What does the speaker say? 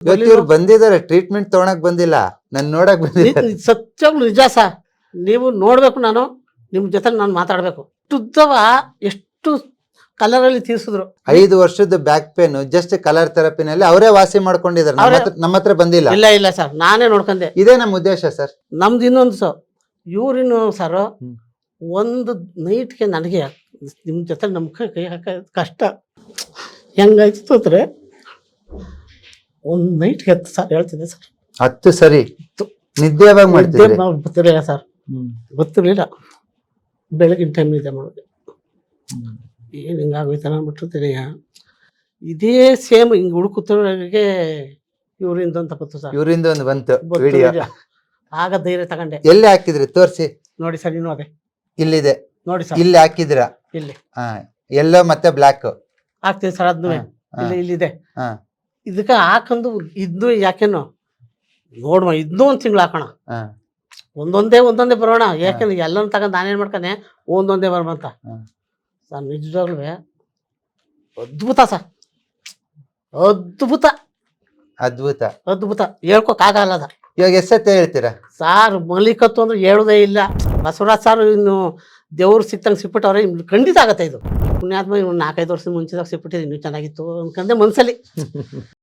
ಇವತ್ತು ಇವ್ರು ಬಂದಿದ್ದಾರೆ ಟ್ರೀಟ್ಮೆಂಟ್ ತಗೊಳಕ್ ಬಂದಿಲ್ಲ. ನನ್ ನೋಡಕ್ ಬಂದಿದ್ದಾರೆ. ಸತ್ಯವಾಗ್ಲೂ ನಿಜ ಸಾ. ನೀವು ನೋಡ್ಬೇಕು ನಾನು ನಿಮ್ ಜೊತೆ ನಾನು ಮಾತಾಡ್ಬೇಕು. ಶುದ್ಧವ ಎಷ್ಟು ಕಲರ್ ಅಲ್ಲಿ ತೀರಿಸಿದ್ರು. ಐದು ವರ್ಷದ ಬ್ಯಾಕ್ ಪೇನ್ ಜಸ್ಟ್ ಕಲರ್ ಥೆರಪಿನಲ್ಲಿ ಅವರೇ ವಾಸಿ ಮಾಡ್ಕೊಂಡಿದ್ದಾರೆ. ನಮ್ಮ ಹತ್ರ ನಮ್ಮ ಹತ್ರ ಬಂದಿಲ್ಲ. ಇಲ್ಲ ಇಲ್ಲ ಸರ್ ನಾನೇ ನೋಡ್ಕೊಂಡೆ. ಇದೇ ನಮ್ಮ ಉದ್ದೇಶ ಸರ್. ನಮ್ದು ಇನ್ನೊಂದು ಸರ್ ಇವ್ರಿನ್ನು ಸರ್ ಹ್ಮ್. ಒಂದು ನೈಟ್ಗೆ ನನಗೆ ನಿಮ್ಮ ಜೊತೆ ನಮ್ಮ ಕೈ ಹಾಕ ಕಷ್ಟ. ಹೆಂಗಾಯ್ತು ಅಂದ್ರೆ ಒಂದು ನೈಟ್ಗೆ ಹತ್ತು ಸರ್ ಹೇಳ್ತಿದ್ದೆ ಸರ್ ಹತ್ತು ಸರಿ? ನಿದ್ದೆ ಯಾವಾಗ ಮಾಡ್ತಿದ್ರಿ? ಗೊತ್ತಿರಲಿಲ್ಲ ಸರ್ ಗೊತ್ತಿರಲಿಲ್ಲ. ಬೆಳಗಿನ ಟೈಮ್ ನಿದ್ದೆ ಮಾಡೋದು. ಏನು ಹಿಂಗಾಗೋಯ್ತು ಅಂದ್ಬಿಟ್ಟಿರ್ತೀನಿ ಇದೇ ಸೇಮ್ ಹಿಂಗೆ ಹುಡುಕುತ್ತಿರೋರಿಗೆ ಇವರಿಂದ ಅಂತ ಗೊತ್ತು ಸರ್ ಇವರಿಂದ ಒಂದು ಬಂತು ಗೊತ್ತು ವಿಡಿಯೋ. ಆಗ ಧೈರ್ಯ ತಗೊಂಡೆ. ಎಲ್ಲಿ ಹಾಕಿದ್ರಿ? ತೋರಿಸಿ. ನೋಡಿ ಸರ್ ಇನ್ನೂ ಅದೇ. ಇಲ್ಲಿದೆ. ನೋಡಿ ಸರ್ ಇಲ್ಲಿ ಹಾಕಿದ್ರ ಇಲ್ಲಿ. ಹಾ. ಎಲ್ಲೋ ಮತ್ತೆ ಬ್ಲಾಕ್ ಆಗ್ತೀನಿ ಸರ್ ಅದನ್ನು ಇಲ್ಲಿ ಇಲ್ಲಿದೆ. ಹಾ. ಇದಕ್ಕೆ ಹಾಕಂದು ಇದ್ದು ಯಾಕೆನೋ? ನೋಡುವ ಇದ್ನೂ ಒಂದು ತಿಂಗಳು ಹಾಕೋಣ. ಒಂದೊಂದೇ ಒಂದೊಂದೇ ಬರೋಣ. ಯಾಕೆಂದ್ರೆ ಎಲ್ಲನ ತಗೊಂಡು ನಾನೇನು ಮಾಡ್ಕೊಂಡೆ? ಒಂದೊಂದೇ ಬರ್ಬಂತ. ಸರ್ ನಿಜವಾಗ್ಲೂ ಅದ್ಭುತ ಸರ್. ಅದ್ಭುತ. ಅದ್ಭುತ. ಅದ್ಭುತ. ಹೇಳ್ಕೊಕ್ಕಾಗಲ್ಲ ಅದು ಇವಾಗ ಎಷ್ಟತ್ತೆ ಹೇಳ್ತೀರಾ? ಸಾರ್ ಮಲಿಕತ್ತು ಅಂದ್ರೆ ಹೇಳೋದೇ ಇಲ್ಲ. ಬಸವರಾಜ್ ಸಾರ್ ಇನ್ನು ದೇವ್ರು ಸಿಕ್ತಂಗೆ ಸಿಕ್ಬಿಟ್ಟವ್ರೆ ಖಂಡಿತ ಆಗತ್ತೆ ಇದು. ಪುಣ್ಯಾತ್ಮ ಇನ್ನು ನಾಲ್ಕೈದು ವರ್ಷದ ಮುಂಚೆದಾಗ ಸಿಕ್ಬಿಟ್ಟಿದೆ ಇನ್ನೂ ಚೆನ್ನಾಗಿತ್ತು ಅನ್ಕಂದೆ ಮನ್ಸಲ್ಲಿ.